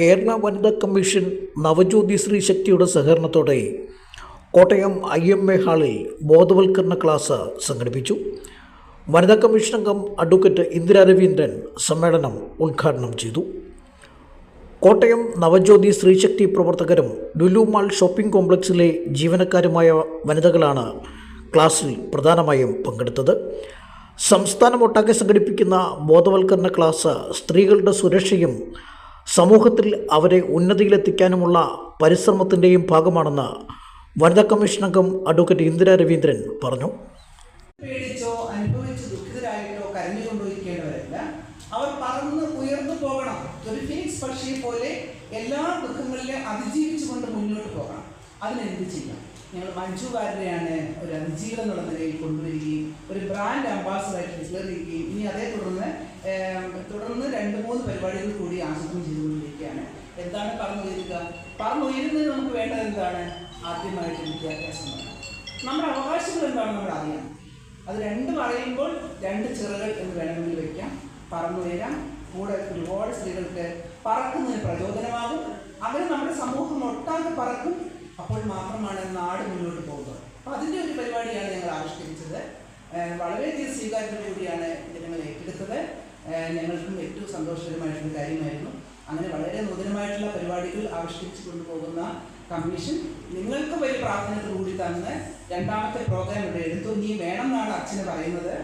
കേരള വനിതാ കമ്മീഷൻ നവജ്യോതി ശ്രീ ശക്തിയുടെ സഹകരണത്തോടെ കോട്ടയം ഐ എം എ ഹാളിൽ ബോധവൽക്കരണ ക്ലാസ് സംഘടിപ്പിച്ചു. വനിതാ കമ്മീഷൻ അംഗം അഡ്വക്കേറ്റ് ഇന്ദിരാ രവീന്ദ്രൻ സമ്മേളനം ഉദ്ഘാടനം ചെയ്തു. കോട്ടയം നവജ്യോതി ശ്രീശക്തി പ്രവർത്തകരും ലുലു മാൾ ഷോപ്പിംഗ് കോംപ്ലക്സിലെ ജീവനക്കാരുമായ വനിതകളാണ് ക്ലാസ്സിൽ പ്രധാനമായും പങ്കെടുത്തത്. സംസ്ഥാനമൊട്ടാകെ സംഘടിപ്പിക്കുന്ന ബോധവൽക്കരണ ക്ലാസ് സ്ത്രീകളുടെ സുരക്ഷയും സമൂഹത്തിൽ അവരെ ഉന്നതിയിലെത്തിക്കാനുമുള്ള പരിശ്രമത്തിന്റെയും ഭാഗമാണെന്ന് വനിതാ കമ്മീഷൻ അംഗം അഡ്വക്കേറ്റ് ഇന്ദിരാ രവീന്ദ്രൻ പറഞ്ഞു. പേടിച്ചോ അനുഭവിച്ച് ദുഃഖിതരായിട്ടോ കരഞ്ഞുകൊണ്ടോ ഇരിക്കേണ്ടവരല്ല അവർ പറന്ന് ഉയർന്നു പോകണം. ഒരു ഫീനിക്സ് പക്ഷിയെ പോലെ എല്ലാ ദുഃഖങ്ങളിലും അതിജീവിച്ചുകൊണ്ട് മുന്നോട്ട് പോകണം. അതിനെന്ത് ചെയ്യാം? ഞങ്ങൾ മഞ്ജുകാരനെയാണ് ഒരു അതിജീവനം എന്നുള്ള നിലയിൽ കൊണ്ടുവരികയും ഒരു ബ്രാൻഡ് അംബാസഡറായിട്ട് ഡിക്ലെയർ ചെയ്യുകയും ഇനി അതേ തുടർന്ന് തുടർന്ന് രണ്ട് മൂന്ന് പരിപാടികൾ കൂടി ആസൂത്രണം എന്താണ് പറന്നുയരുക പറഞ്ഞുയരുന്നത് നമുക്ക് വേണ്ടത് എന്താണ്? ആദ്യമായിട്ട് വിദ്യാഭ്യാസം നമ്മുടെ അവകാശങ്ങൾ എന്താണ് നമ്മൾ അറിയാം അത് രണ്ട് പറയുമ്പോൾ രണ്ട് ചിറകൾ എന്ന് വേണമെങ്കിൽ വയ്ക്കാം പറന്നുയരാം കൂടെ ഒരുപാട് സ്ത്രീകൾക്ക് പറക്കുന്നതിന് പ്രചോദനമാകും. അങ്ങനെ നമ്മുടെ സമൂഹം ഒട്ടാകെ പറക്കും. അപ്പോൾ മാത്രമാണ് നാട് മുന്നോട്ട് പോകുന്നത്. അപ്പോൾ അതിന്റെ ഒരു പരിപാടിയാണ് ഞങ്ങൾ ആവിഷ്കരിച്ചത്. വളരെയധികം സ്വീകാര്യത കൂടിയാണ് ഞങ്ങൾ ഏറ്റെടുത്തത് ഞങ്ങൾക്കും ഏറ്റവും സന്തോഷകരമായിട്ടുള്ള കാര്യമായിരുന്നു. അങ്ങനെ വളരെ നൂതനമായിട്ടുള്ള പരിപാടികൾ ആവിഷ്കരിച്ചു കൊണ്ടുപോകുന്ന കമ്മീഷൻ നിങ്ങൾക്ക് വലിയ കൂടി തന്ന് രണ്ടാമത്തെ പ്രോഗ്രാം ഇവിടെ എടുത്തു. നീ വേണം എന്നാണ് അച്ഛന് പറയുന്നത്.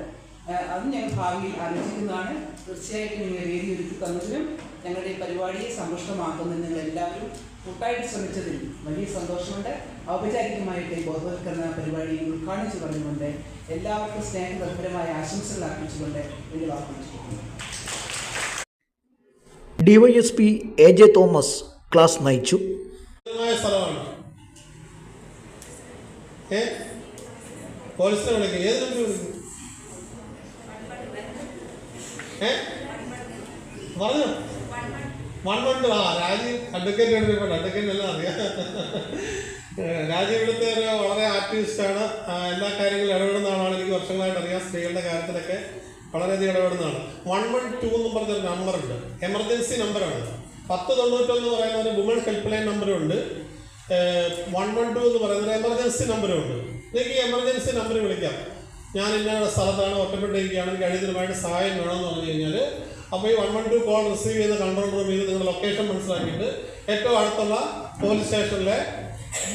അത് ഞങ്ങൾ ഭാവിയിൽ ആലോചിക്കുന്നതാണ്. തീർച്ചയായിട്ടും നിങ്ങൾ വേദി ഒരുക്കി തന്നതിനും ഞങ്ങളുടെ ഈ പരിപാടിയെ സമ്പുഷ്ടമാക്കുന്നതിന് നിങ്ങൾ എല്ലാവരും കൂട്ടായിട്ട് ശ്രമിച്ചതിൽ വലിയ സന്തോഷമുണ്ട്. ഔപചാരികമായിട്ട് ബോധവൽക്കരണ പരിപാടി ഉദ്ഘാടനം പറഞ്ഞുകൊണ്ട് എല്ലാവർക്കും സ്നേഹനിർഭരമായ ആശംസകൾ അർപ്പിച്ചുകൊണ്ട് വലിയ വാക്കുകൾ DYSP A J Thomas class നയിച്ചു. പറഞ്ഞു? ആ രാജീവ് അഡ്വക്കേറ്റ് എടുത്തിട്ടുണ്ട് അഡ്വക്കേറ്റ് എല്ലാം അറിയാം. രാജീവ് ഇവിടുത്തെ ഒരു വളരെ ആക്ടിവിസ്റ്റാണ് എല്ലാ കാര്യങ്ങളും ഇടപെടുന്ന ആളാണ് എനിക്ക് വർഷങ്ങളായിട്ട് അറിയാം സ്ത്രീകളുടെ കാര്യത്തിലൊക്കെ. വളരെയധികം ഇടപെടുന്നതാണ്. വൺ വൺ ടു എന്നും പറഞ്ഞൊരു നമ്പറുണ്ട് എമർജൻസി നമ്പറാണ് പത്ത് തൊണ്ണൂറ്റൊന്ന് പറയുന്ന ഒരു വുമൺ ഹെൽപ്പ് ലൈൻ നമ്പറും ഉണ്ട്. വൺ വൺ ടു എന്ന് പറയുന്ന ഒരു എമർജൻസി നമ്പറും ഉണ്ട്. നിങ്ങൾക്ക് ഈ എമർജൻസി നമ്പർ വിളിക്കാം. ഞാൻ ഇന്ന സ്ഥലത്താണ് ഒറ്റപ്പെട്ടിരിക്കുകയാണ്. എനിക്ക് അടിയന്തരമായിട്ട് സഹായം വേണമെന്ന് പറഞ്ഞു കഴിഞ്ഞാൽ അപ്പോൾ ഈ one one two call receive ചെയ്യുന്ന കൺട്രോൾ റൂമിൽ നിങ്ങളുടെ ലൊക്കേഷൻ മനസ്സിലാക്കിയിട്ട് ഏറ്റവും അടുത്തുള്ള പോലീസ് സ്റ്റേഷനിലെ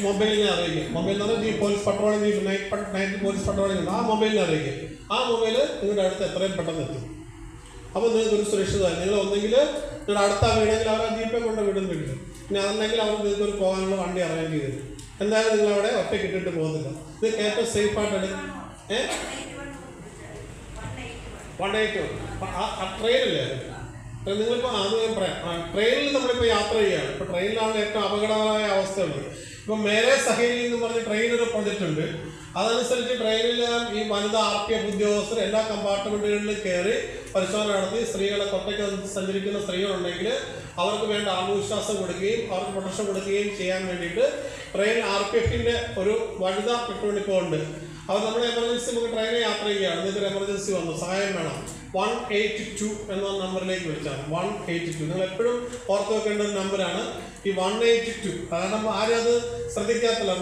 മൊബൈലിനെ അറിയിക്കും. മൊബൈൽ എന്ന് പറഞ്ഞാൽ ഈ പോലീസ് പട്രോളിംഗ് ഈ നൈറ്റ് നൈറ്റ് പോലീസ് പട്രോളിംഗ് ഉണ്ട് ആ മൊബൈലിനെ അറിയിക്കും. ആ മൊബൈൽ നിങ്ങളുടെ അടുത്ത് എത്രയും പെട്ടെന്ന് എത്തും. അപ്പോൾ നിങ്ങൾക്ക് ഒരു സുരക്ഷിതമായി നിങ്ങൾ ഒന്നെങ്കിൽ നിങ്ങളുടെ അടുത്ത വീടെങ്കിൽ അവർ ആ ജീപ്പേ കൊണ്ട് വീടും വീട്ടിൽ പിന്നെ അതല്ലെങ്കിൽ അവർ നിങ്ങൾക്ക് ഒരു പോകാനുള്ള വണ്ടി അറേഞ്ച് ചെയ്തു എന്തായാലും നിങ്ങൾ അവിടെ ഒറ്റയ്ക്ക് കിട്ടിട്ട് പോകുന്നില്ല ഇത് ഏറ്റവും സേഫ് ആയിട്ട് എടുക്കും ഏ? വൺ എയ്റ്റ് ട്രെയിനില്ലേ അത് നിങ്ങളിപ്പോൾ അത് ഞാൻ പറയാം. ട്രെയിനിൽ നമ്മളിപ്പോൾ യാത്ര ചെയ്യുകയാണ് ഇപ്പോൾ ട്രെയിനിലാണ് ഏറ്റവും അപകടകരമായ അവസ്ഥയുള്ളത്. ഇപ്പം മേലെ സഹേലി എന്ന് പറഞ്ഞ ട്രെയിൻ ഒരു പ്രൊജക്റ്റ് ഉണ്ട് അതനുസരിച്ച് ട്രെയിനിൽ ഈ വനിതാ ആർ പി എഫ് ഉദ്യോഗസ്ഥർ എല്ലാ കമ്പാർട്ട്മെന്റുകളിലും കയറി പരിശോധന നടത്തി സ്ത്രീകളെ കൊട്ടയ്ക്ക് സഞ്ചരിക്കുന്ന സ്ത്രീകളുണ്ടെങ്കിൽ അവർക്ക് വേണ്ട ആത്മവിശ്വാസം കൊടുക്കുകയും അവർക്ക് പ്രൊട്ടക്ഷൻ കൊടുക്കുകയും ചെയ്യാൻ വേണ്ടിയിട്ട് ട്രെയിൻ ആർ പി എഫിന്റെ ഒരു വനിതാ ഉണ്ട്. അപ്പോൾ നമ്മുടെ എമർജൻസി നമുക്ക് ട്രെയിനിൽ യാത്ര ചെയ്യുകയാണ്. ഇതൊരു എമർജൻസി വന്നു. സഹായം വേണം. വൺ എയ്റ്റ് ടു എന്ന നമ്പറിലേക്ക് വിളിച്ചാൽ വൺ എയ്റ്റ് ടു നിങ്ങൾ എപ്പോഴും ഓർത്ത് വെക്കേണ്ട ഒരു നമ്പറാണ് ഈ വൺ എയ്റ്റ് ടു കാരണം ആരും അത് ശ്രദ്ധിക്കാത്തില്ല.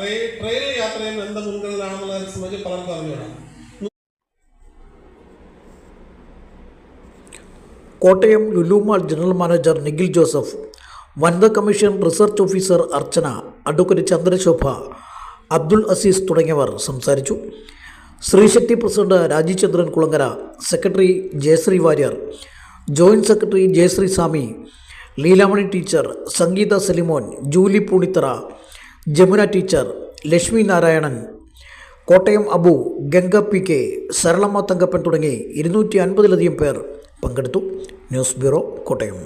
ട്രെയിനിൽ യാത്ര ചെയ്യുമ്പോൾ എന്ത് മുൻകരുതലാണെന്നുള്ളതിനെ സംബന്ധിച്ച് പലർക്കും അറിഞ്ഞുകൂടാം Kottayam Lulu Mall general manager Nikhil Joseph വനിതാ commission research officer Archana advocate Chandrashobha Abdul Aziz തുടങ്ങിയവർ സംസാരിച്ചു. Sthreeshakthi president Rajichandran Kulangara secretary Jayasree Warrier joint secretary Jayasree Swami Leelamani teacher Sangeetha Salimon Julie Poonithura Jamuna teacher Lakshmi Narayanan Kottayam Abu Ganga P K Saralamma Thankappan തുടങ്ങി ഇരുന്നൂറ്റി അൻപതിലധികം പേർ പങ്കെടുത്തു. News bureau Kottayam.